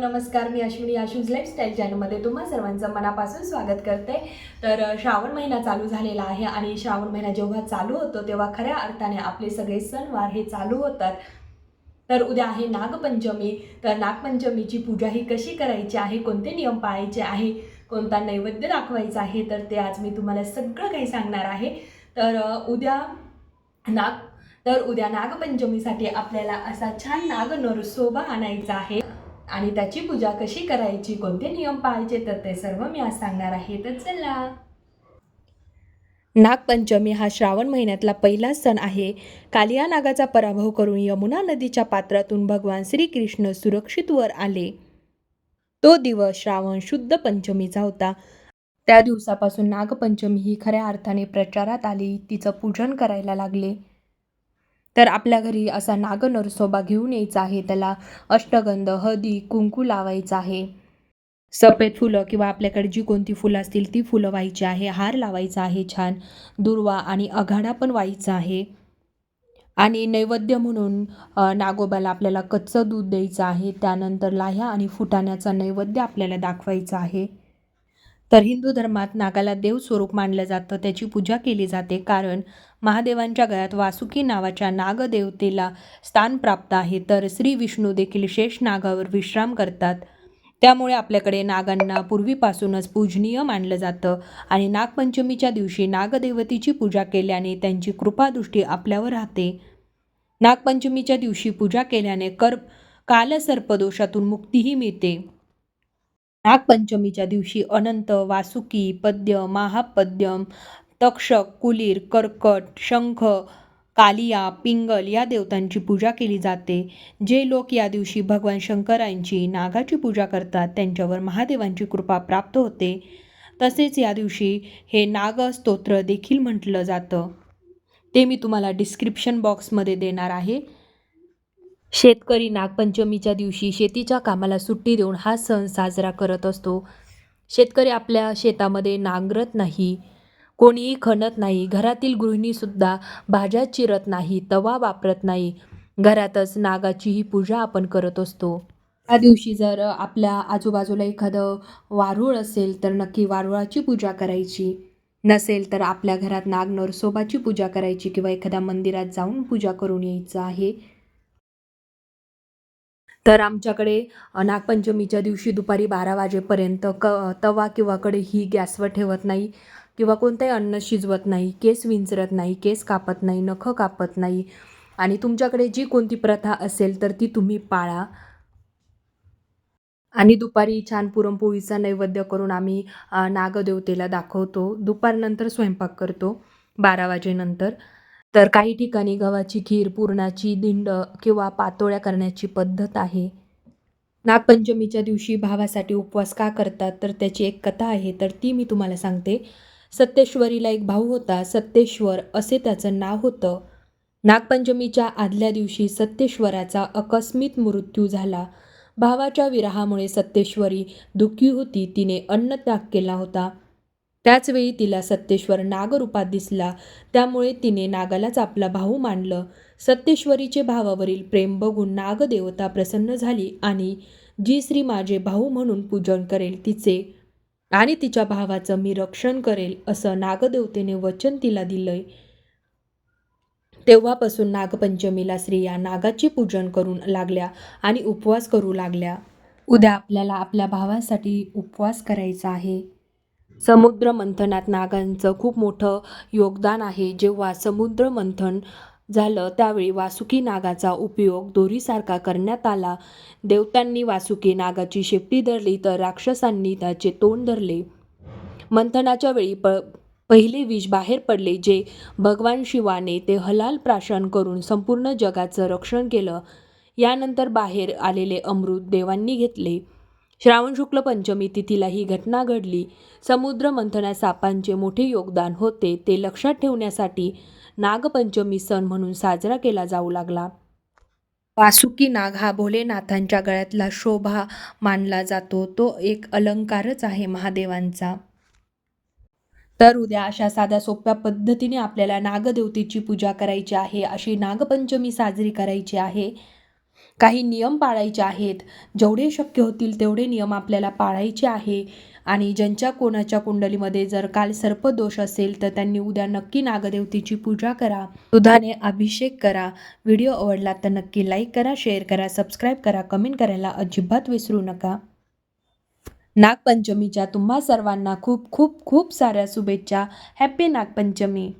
नमस्कार मी अश्विनी आशूज लाईफस्टाईल चॅनलमध्ये तुम्हा सर्वांचं मनापासून स्वागत करते. तर श्रावण महिना चालू झालेला आहे आणि श्रावण महिना जेव्हा चालू होतो तेव्हा खऱ्या अर्थाने आपले सगळे सणवार हे चालू होतात. तर उद्या आहे नागपंचमी. तर नागपंचमीची पूजा ही कशी करायची आहे कोणते नियम पाळायचे आहे कोणता नैवेद्य दाखवायचा आहे तर ते आज मी तुम्हाला सगळं काही सांगणार आहे. तर उद्या नाग तर उद्या नागपंचमीसाठी आपल्याला असा छान नाग नरसोबा आणायचा आहे. आणि त्याची पूजा कशी करायची कोणते नियम पाळायचे तर ते सर्व मी आज सांगणार आहे. तर चला. नागपंचमी हा श्रावण महिन्यातला पहिला सण आहे. कालिया नागाचा पराभव करून यमुना नदीच्या पात्रातून भगवान श्रीकृष्ण सुरक्षित वर आले. तो दिवस श्रावण शुद्ध पंचमीचा होता. त्या दिवसापासून नागपंचमी ही खऱ्या अर्थाने प्रचारात आली. तिचं पूजन करायला लागले. तर आपल्या घरी असा नाग नरसोबा घेऊन यायचा आहे. त्याला अष्टगंध हळदी कुंकू लावायचा आहे. सफेद फुलं किंवा आपल्याकडे जी कोणती फुलं असतील ती फुलं व्हायची आहे. हार लावायचा आहे छान. दुर्वा आणि अघाडा पण व्हायचा आहे. आणि नैवेद्य म्हणून नागोबाला आपल्याला कच्चं दूध द्यायचं आहे. त्यानंतर लाह्या आणि फुटाण्याचा नैवेद्य आपल्याला दाखवायचा आहे. तर हिंदू धर्मात नागाला देव स्वरूप मानलं जातं. त्याची पूजा केली जाते. कारण महादेवांच्या गळ्यात वासुकी नावाच्या नागदेवतेला स्थान प्राप्त आहे. तर श्री विष्णू देखील शेष नागावर विश्राम करतात. त्यामुळे आपल्याकडे नागांना पूर्वीपासूनच पूजनीय मानलं जातं आणि नागपंचमीच्या दिवशी नागदेवतेची पूजा केल्याने त्यांची कृपादृष्टी आपल्यावर राहते. नागपंचमीच्या दिवशी पूजा केल्याने कर कालसर्पदोषातून मुक्तीही मिळते. नागपंचमीच्या दिवशी अनंत वासुकी पद्य महापद्यम तक्षक कुलीर कर्कट शंख कालिया पिंगल या देवतांची पूजा केली जाते. जे लोक या दिवशी भगवान शंकरांची नागाची पूजा करतात त्यांच्यावर महादेवांची कृपा प्राप्त होते. तसेच या दिवशी हे नाग स्तोत्र देखील म्हटलं जातं. ते मी तुम्हाला डिस्क्रिप्शन बॉक्समध्ये देणार आहे. शेतकरी नागपंचमीच्या दिवशी शेतीच्या कामाला सुट्टी देऊन हा सण साजरा करत असतो. शेतकरी आपल्या शेतामध्ये नांगरत नाही. कोणीही खणत नाही घरातील गृहिणीसुद्धा भाज्या चिरत नाही तवा वापरत नाही. घरातच नागाची ही पूजा आपण करत असतो. त्या दिवशी जर आपल्या आजूबाजूला एखादं वारूळ असेल तर नक्की वारुळाची पूजा करायची. नसेल तर आपल्या घरात नाग नरसोबाची पूजा करायची किंवा एखाद्या मंदिरात जाऊन पूजा करून यायचं आहे. तर आमच्याकडे नागपंचमीच्या दिवशी दुपारी बारा वाजेपर्यंत क तवा किंवा कढई ही गॅसवर ठेवत नाही. किंवा कोणतंही अन्न शिजवत नाही केस विंचरत नाही केस कापत नाही नखं कापत नाही आणि तुमच्याकडे जी कोणती प्रथा असेल तर ती तुम्ही पाळा. आणि दुपारी छान पुरणपोळीचा नैवेद्य करून आम्ही नागदेवतेला दाखवतो. दुपारनंतर स्वयंपाक करतो बारा वाजेनंतर. तर काही ठिकाणी गव्हाची खीर पुरणाची दिंड किंवा पातोळ्या करण्याची पद्धत आहे. नागपंचमीच्या दिवशी भावासाठी उपवास का करतात? तर त्याची एक कथा आहे. तर ती मी तुम्हाला सांगते. सत्तेश्वरीला एक भाऊ होता. सत्तेश्वर असे त्याचं नाव होतं. नागपंचमीच्या आदल्या दिवशी सत्तेश्वराचा अकस्मित मृत्यू झाला. भावाच्या विरहामुळे सत्तेश्वरी दुःखी होती. तिने अन्नत्याग केला होता. त्याचवेळी तिला सत्तेश्वर नागरूपात दिसला. त्यामुळे तिने नागालाच आपला भाऊ मानलं. सत्तेश्वरीचे भावावरील प्रेम बघून नागदेवता प्रसन्न झाली आणि जी श्री माझे भाऊ म्हणून पूजन करेल तिचे आणि तिच्या भावाचं मी रक्षण करेल असं नागदेवतेने वचन तिला दिलंय. तेव्हापासून नागपंचमीला स्त्रिया नागाचे पूजन करून लागल्या आणि उपवास करू लागल्या. उद्या आपल्याला आपल्या भावासाठी उपवास करायचा आहे. समुद्र मंथनात नागांचं खूप मोठं योगदान आहे. जेव्हा समुद्र मंथन झालं त्यावेळी वासुकी नागाचा उपयोग दोरीसारखा करण्यात आला. देवतांनी वासुकी नागाची शेपटी धरली तर राक्षसांनी त्याचे तोंड धरले. मंथनाच्या वेळी प पहिले विष बाहेर पडले जे भगवान शिवाने ते हलाल प्राशन करून संपूर्ण जगाचं रक्षण केलं. यानंतर बाहेर आलेले अमृत देवांनी घेतले. श्रावण शुक्ल पंचमी तिथीला ही घटना घडली. समुद्र मंथनात सापांचे मोठे योगदान होते ते लक्षात ठेवण्यासाठी नागपंचमी सण म्हणून साजरा केला जाऊ लागला. वासुकी नाग हा भोलेनाथांच्या गळ्यातला शोभा मानला जातो तो एक अलंकारच आहे महादेवांचा. तर उद्या अशा साध्या सोप्या पद्धतीने आपल्याला नागदेवतेची पूजा करायची आहे अशी नागपंचमी साजरी करायची आहे. काही नियम पाळायचे आहेत. जेवढे शक्य होतील तेवढे नियम आपल्याला पाळायचे आहे. आणि ज्यांच्या कोणाच्या कुंडलीमध्ये जर काल सर्पदोष असेल तर त्यांनी उद्या नक्की नागदेवतेची पूजा करा. दुधाने अभिषेक करा. व्हिडिओ आवडला तर नक्की लाईक करा शेअर करा सबस्क्राईब करा कमेंट करायला अजिबात विसरू नका. नागपंचमीच्या तुम्हा सर्वांना खूप खूप खूप साऱ्या शुभेच्छा. हॅप्पी नागपंचमी.